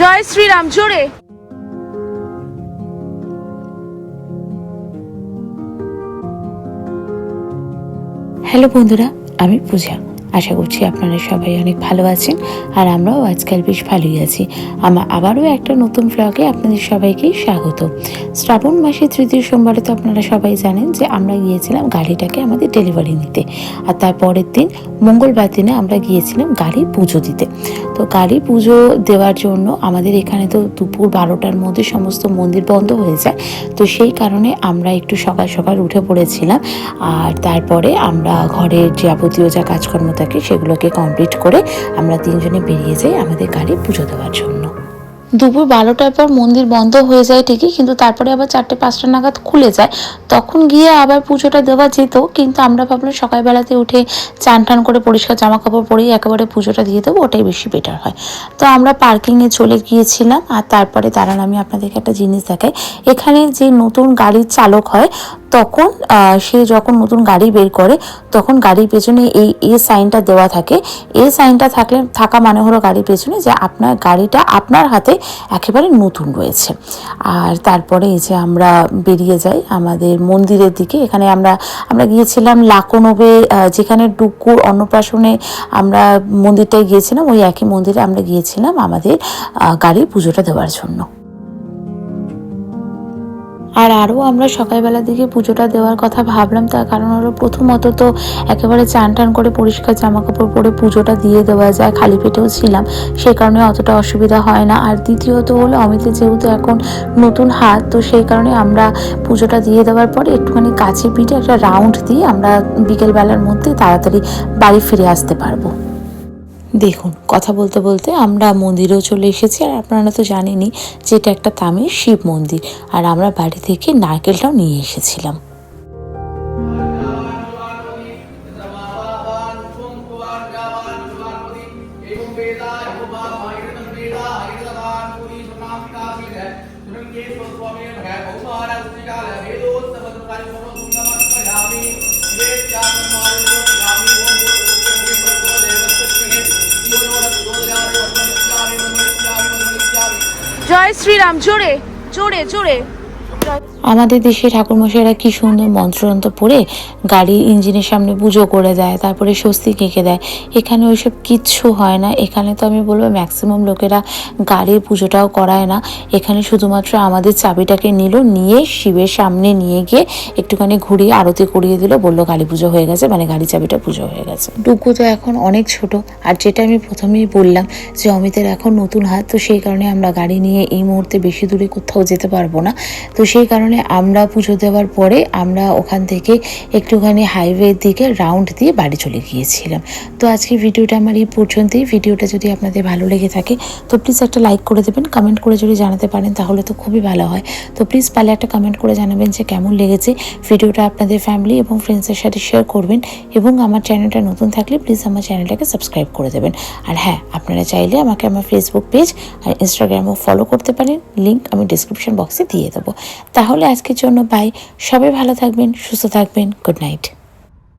জয় শ্রীরাম জোরে। হ্যালো বন্ধুরা আমি পূজা। আশা করছি আপনারা সবাই অনেক ভালো আছেন আর আমরাও আজকাল বেশ ভালোই আছি। আমার আবারও একটা নতুন ব্লগে আপনাদের সবাইকে স্বাগত। শ্রাবণ মাসে তৃতীয় সোমবারে তো আপনারা সবাই জানেন যে আমরা গিয়েছিলাম গাড়িটাকে আমাদের ডেলিভারি নিতে। আর তার পরের দিন মঙ্গলবার দিনে আমরা গিয়েছিলাম গাড়ি পুজো দিতে। তো গাড়ি পুজো দেওয়ার জন্য আমাদের এখানে তো দুপুর বারোটার মধ্যে সমস্ত মন্দির বন্ধ হয়ে যায়। তো সেই কারণে আমরা একটু সকাল সকাল উঠে পড়েছিলাম। আর তারপরে আমরা ঘরের যাবতীয় যা কাজকর্ম থাকে সেগুলোকে কমপ্লিট করে আমরা তিনজনে বেরিয়ে যাই আমাদের গাড়ি পুজো দেওয়ার জন্য। দুপুর বারোটার পর মন্দির বন্ধ হয়ে যায় ঠিকই, কিন্তু তারপরে আবার চারটে পাঁচটা নাগাদ খুলে যায়। তখন গিয়ে আবার পুজোটা দেওয়া যেত, কিন্তু আমরা ভাবলাম সকালবেলাতে উঠে চান টান করে পরিষ্কার জামা কাপড় পরেই একেবারে পুজোটা দিয়ে দেবো, ওটাই বেশি বেটার হয়। তো আমরা পার্কিংয়ে চলে গিয়েছিলাম, আর তারপরে দাঁড়ান, আমি আপনাদেরকে একটা জিনিস দেখাই। এখানে যে নতুন গাড়ির চালক হয়, তখন সে যখন নতুন গাড়ি বের করে, তখন গাড়ির পেছনে এই এ সাইনটা দেওয়া থাকে। এই সাইনটা থাকলে, থাকা মানে হলো গাড়ির পেছনে যে আপনার গাড়িটা আপনার হাতে একেবারে নতুন রয়েছে। আর তারপরে এই যে আমরা বেরিয়ে যাই আমাদের মন্দিরের দিকে, এখানে আমরা আমরা গিয়েছিলাম লাকনবে যেখানে ডুকুর অন্নপ্রাশনে আমরা মন্দিরটায় গিয়েছিলাম, ওই একই মন্দিরে আমরা গিয়েছিলাম আমাদের গাড়ি পুজোটা দেওয়ার জন্য। আর আরও আমরা সকালবেলার দিকে পুজোটা দেওয়ার কথা ভাবলাম, তার কারণ হলো প্রথমত তো একেবারে চান টান করে পরিষ্কার জামা কাপড় পরে পুজোটা দিয়ে দেওয়া যায়, খালি পেটেও ছিলাম, সেই কারণে অতটা অসুবিধা হয় না। আর দ্বিতীয়ত হলো অমিতের যেহেতু এখন নতুন হাত, তো সেই কারণে আমরা পুজোটা দিয়ে দেওয়ার পরে একটুখানি কাছে পিঠে একটা রাউন্ড দিয়ে আমরা বিকেলবেলার মধ্যে তাড়াতাড়ি বাড়ি ফিরে আসতে পারব। দেখুন, কথা বলতে বলতে আমরা মন্দিরেও চলে এসেছি আর আপনারা তো জানেনই যে এটা একটা তামিল শিব মন্দির আর আমরা বাড়ি থেকে নারকেলটাও নিয়ে এসেছিলাম। জয় শ্রীরাম জোরে জোরে জোরে। জয় আমাদের দেশে ঠাকুরমশাইরা কি সুন্দর মন্ত্রযন্ত্র পড়ে গাড়ির ইঞ্জিনের সামনে পুজো করে দেয়, তারপরে স্বস্তি কেঁকে দেয়। এখানে ওইসব কিচ্ছু হয় না। এখানে তো আমি বলব ম্যাক্সিমাম লোকেরা গাড়ির পুজোটাও করায় না। এখানে শুধুমাত্র আমাদের চাবিটাকে নিল, নিয়ে শিবের সামনে নিয়ে গিয়ে একটুখানি ঘুরিয়ে আরতি করিয়ে দিল, বলল গাড়ি পুজো হয়ে গেছে মানে গাড়ি চাবিটা পুজো হয়ে গেছে। ডুকু তো এখন অনেক ছোট, আর যেটা আমি প্রথমেই বললাম যে অমিতের এখন নতুন হাত, তো সেই কারণে আমরা গাড়ি নিয়ে এই মুহূর্তে বেশি দূরে কোথাও যেতে পারব না। তো সেই কারণে আমরা পুজো দেওয়ার পরে আমরা ওখান থেকে একটুখানি হাইওয়ের দিকে রাউন্ড দিয়ে বাড়ি চলে গিয়েছিলাম। তো আজকে ভিডিওটা আমার এই পর্যন্তই। ভিডিওটা যদি আপনাদের ভালো লেগে থাকে, তো প্লিজ একটা লাইক করে দেবেন কমেন্ট করে যদি জানাতে পারেন, তাহলে তো খুবই ভালো হয়। তো প্লিজ পালে একটা কমেন্ট করে জানাবেন যে কেমন লেগেছে ভিডিওটা আপনাদের ফ্যামিলি এবং ফ্রেন্ডসের সাথে শেয়ার করবেন এবং আমার চ্যানেলটা নতুন থাকলে প্লিজ আমার চ্যানেলটাকে সাবস্ক্রাইব করে দেবেন। আর হ্যাঁ আপনারা চাইলে আমাকে আমার ফেসবুক পেজ আর ইনস্টাগ্রামও ফলো করতে পারেন। লিঙ্ক আমি ডিসক্রিপশন বক্সে দিয়ে দেবো। তাহলে আজকের জন্য বাই সবাই ভালো থাকবেন সুস্থ থাকবেন। Good night